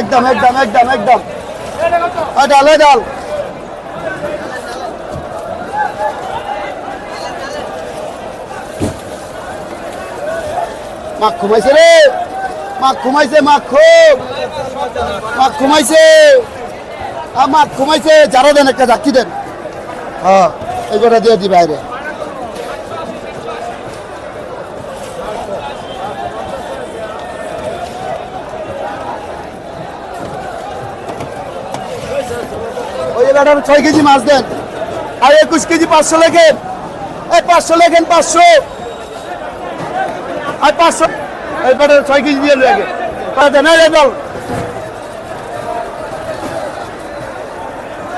একদম একদম একদম একদম। ডাল ডাল মাখ ঘুমাইছে রে। মাখ ঘুমাইছে মাখ খুব মাখ ঘুমাইছে। আর মাখ ঘুমাইছে। যারা দেন একটা জাকি দেন। হ্যাঁ কটা দিয়ে দি বাইরে ম্যাডাম ছয় কেজি মাছ দেন। আর একুশ কেজি পাঁচশো লেখেন। এই পাঁচশো লেখেন পাঁচশো। আর পাঁচশো এই ম্যাডাম ছয় কেজি দিয়ে লেগে দেন। এই বল।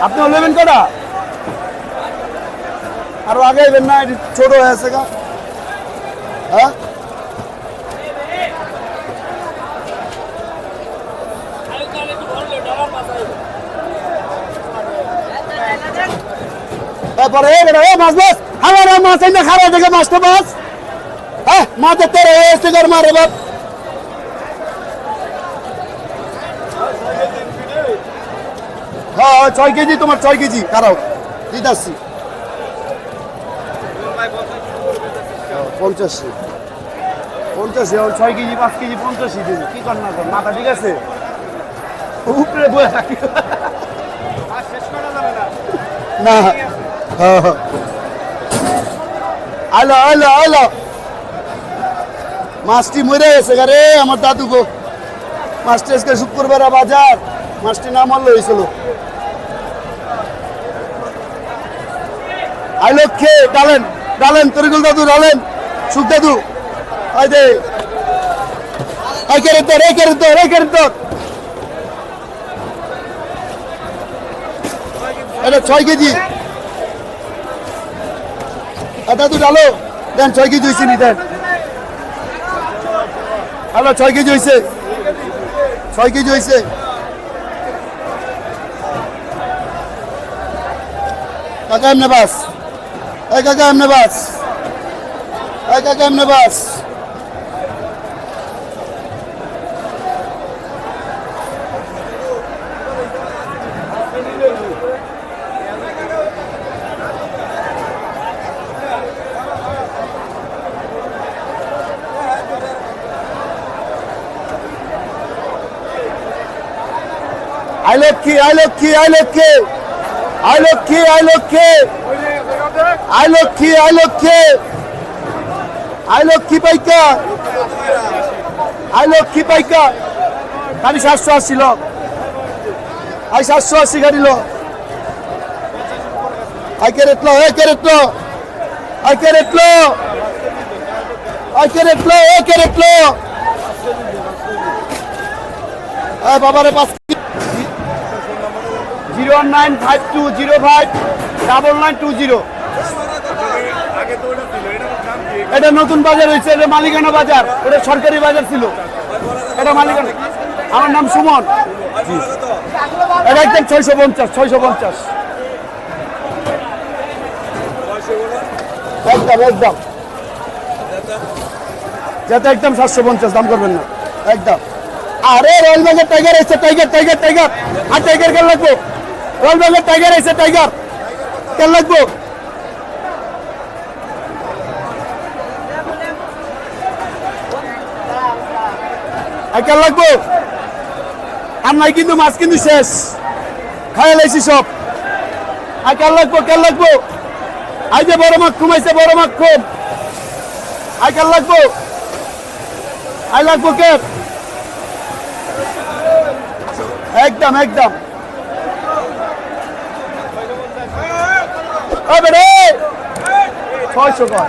আপনি নেবেন কটা? আরও আগে না ছোট হয়ে আছে গা। হ্যাঁ? তারপরে এই মাছ মাছ আমার মাছ এই না খারাপ দেখে মাছটা মাছ। হ্যাঁ মাছের তেরে এসে কর মারে বাপ হ্যাঁ ছয় কেজি তোমার ছয় কেজি খারাপ দিতে আসছি পঞ্চাশি। পঞ্চাশি এখন ছয় কেজি পাঁচ কেজি পঞ্চাশি দিন কি কর না মাথা ঠিক আছে? উপরে বয়ে থাকি না। আলো আলো আলো। মাছটি মরে গেছে রে, আমার দাদু গো। মাছটি আজকে শুক্রবার বাজার। মাছটি না মারলো হয়েছিল আই লক্ষ্যে ডালেন ডালেন, তরিকুল দাদু, ডালেন। সুখ দাদু দে। ছয় কেজি। দাদু ডালো দেন, ছয় কেজি হয়েছে নি, দেন। হ্যালো ছয় কেজি হয়েছে ছয় কেজি হয়েছে কাকা এমনে বাস। এই কাকা এমনে বাস। এই কাকা এমনে বাস। আই লক্ষ্মী আই লক্ষ্মী আই লক্ষ্মী আই লক্ষ্মী পাইকা আই পাইকা গাড়ি সাতশো আশি লোক। আই সাতশো আশি, গাড়ি লোক। আই ক্যারেট লো, এ ক্যারেট লো। আই ক্যারেট লো। আই ক্যারেট লো, এ ক্যারেট লো। বাবারে পাঁচ zero nine five two zero five, double nine two zero. এটা নতুন বাজার হয়েছে, এটা মালিকানা বাজার, এটা সরকারি বাজার ছিল। এটা মালিকানা আমার নাম সুমন। এটা একদম ছয়শো পঞ্চাশ ছয়শো পঞ্চাশ। একদম একদম। যাতে একদম সাতশো পঞ্চাশ, দাম করবেন না। একদম। আরে, রয়্যাল বেঙ্গল টাইগার এসছে, টাইগার টাইগার টাইগার। আর টাইগার কেন লাগবো রয়্যাল টাইগার এসছে টাইগার কেন লাগবো? কেন লাগবো? আর নাই কিন্তু, মাছ কিন্তু শেষ। খাই লাইছি সব। আর কেন লাগবো কেন লাগবো। আই যে বড় মাছ কমাইছে বড় মাছ খুব আই কেন লাগবো? আই লাগবো কে? একদম একদম। বেড়ে ছয়শো কর।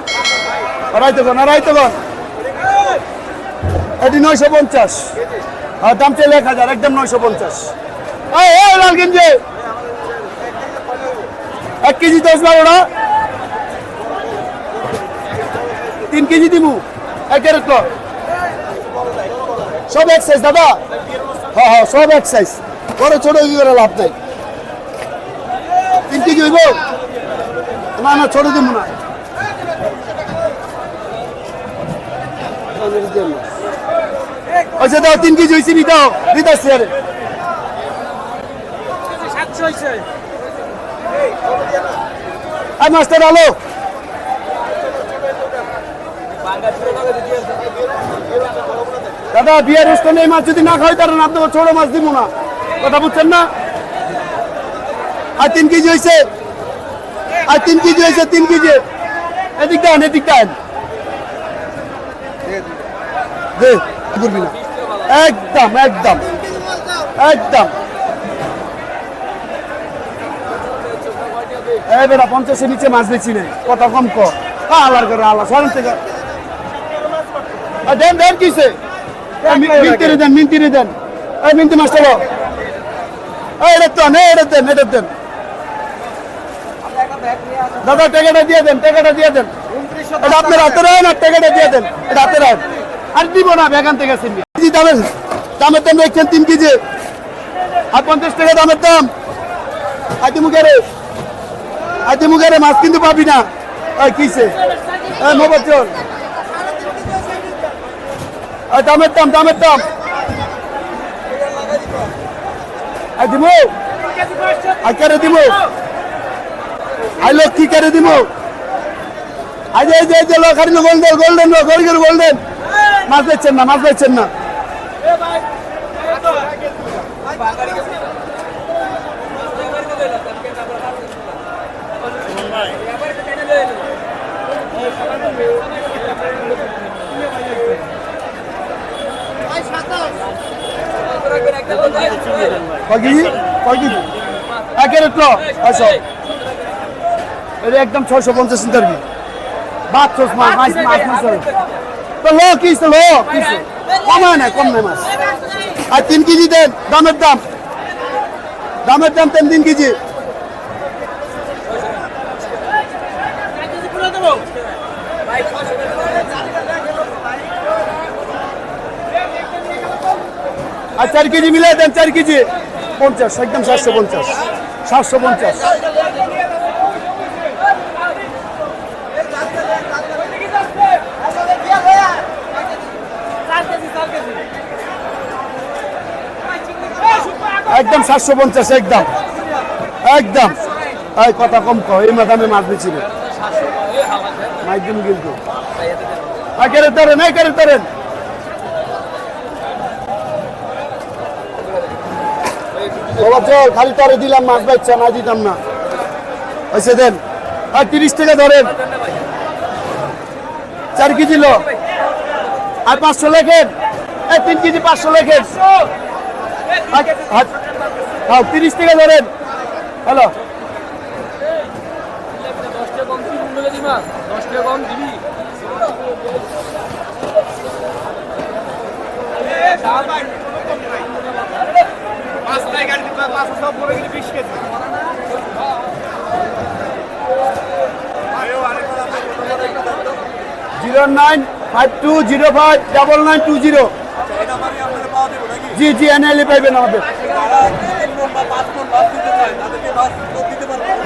আড়াইতো কর আড়াইতো কর এটি নয়শো পঞ্চাশ। আর দাম এক হাজার, একদম নয়শো পঞ্চাশ। লাল গেঞ্জি এক কেজি দশ বারোটা তিন কেজি দিমু। এক ক্যারেট কর। সব এক দাদা। হ্যাঁ হ্যাঁ সব এক সাইজ বড়, ছোট, কি লাভ নাই? তিন কেজি হইব? না না ছোট দিব না। আচ্ছা দাও তিন কেজি হয়েছি নি দাও আরে। আর মাস্টার আলো দাদা বিয়ের অনুষ্ঠানে এই মাছ যদি না খাই তাহলে আপনাকে ছোট মাছ দিব না। কথা বুঝছেন না? আর তিন কেজি হয়েছে। আর তিন কেজি হয়েছে তিন কেজি। এদিক দেন এদিক দেন। একদম একদম একদম। এই বেটা পঞ্চাশের নিচে মাছ বেশি নেই। কত কম কর আল্লাহর করে সরেন থেকে। দেন দেন কিসে? মিনতিরে দেন মিনতিরে দেন। এই মিনতি মাস্টার এই এটা তো নে এটা দেন এটা দেন। দাদা, টেকাটা দিয়ে দেন, টেকাটা দিয়ে দেন। এটা আপনার হাতে রাখেন আর টেকাটা দিয়ে দেন। এটা হাতে রাখেন আর দিব না বেগান থেকে কেজি দামের দামের দাম দেখছেন তিন কেজি। আর পঞ্চাশ টাকা দামের দাম। আদি মুখে রে আদি মুখে রে মাছ কিন্তু পাবি না। ওই, কিসে? মোবাচ্চল ওই দামের দাম দামের দাম। আই দিব আই কেড়ে দিব। আই লক্ষ্মী কেড়ে দিব আজ এই যে যে লখারি গোল্ডেন গোল্ডেন গোল্ডেন গোল্ডেন। মাছ বেচছেন না, মাছ বেচছেন না। কয় তো ছয়শো এটা একদম ছয়শো পঞ্চাশ ইন্টারভি বাচ্চোস মাছ মাছ মাছ মাছ তো লো কিস লো কিস? কমায় না কম নাই মাছ। আর তিন কেজি দেন দামের দাম। দামের দাম তিন তিন কেজি। আর চার কেজি মিলে দেন চার কেজি। পঞ্চাশ একদম সাতশো পঞ্চাশ। সাতশো পঞ্চাশ। একদম সাতশো পঞ্চাশ, একদম। একদম। এই কথা কম কো এই মাথামে মাছ তরেন বাবা, চল, খালি দিলাম মাছ বাচ্চা না দিতাম না। হয়েছে দেন। আর তিরিশ ধরেন। চার কেজি লো। আর পাঁচশো লেখেন। তিন কেজি পাঁচশো লেখেন। হ্যাঁ তিরিশ টাকা ধরেন। Hello. Zero nine five two zero five double nine two zero. জি জি এনএলই পাইবেন আমাদের।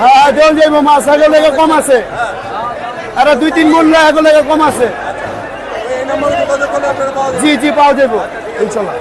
হ্যাঁ দেওয়া যাইব মাছ লেগে কম আছে। আর দুই তিন মূল্য এগুলো লেগে কম আছে। জি জি পাওয়া যাব ইনশাল্লাহ।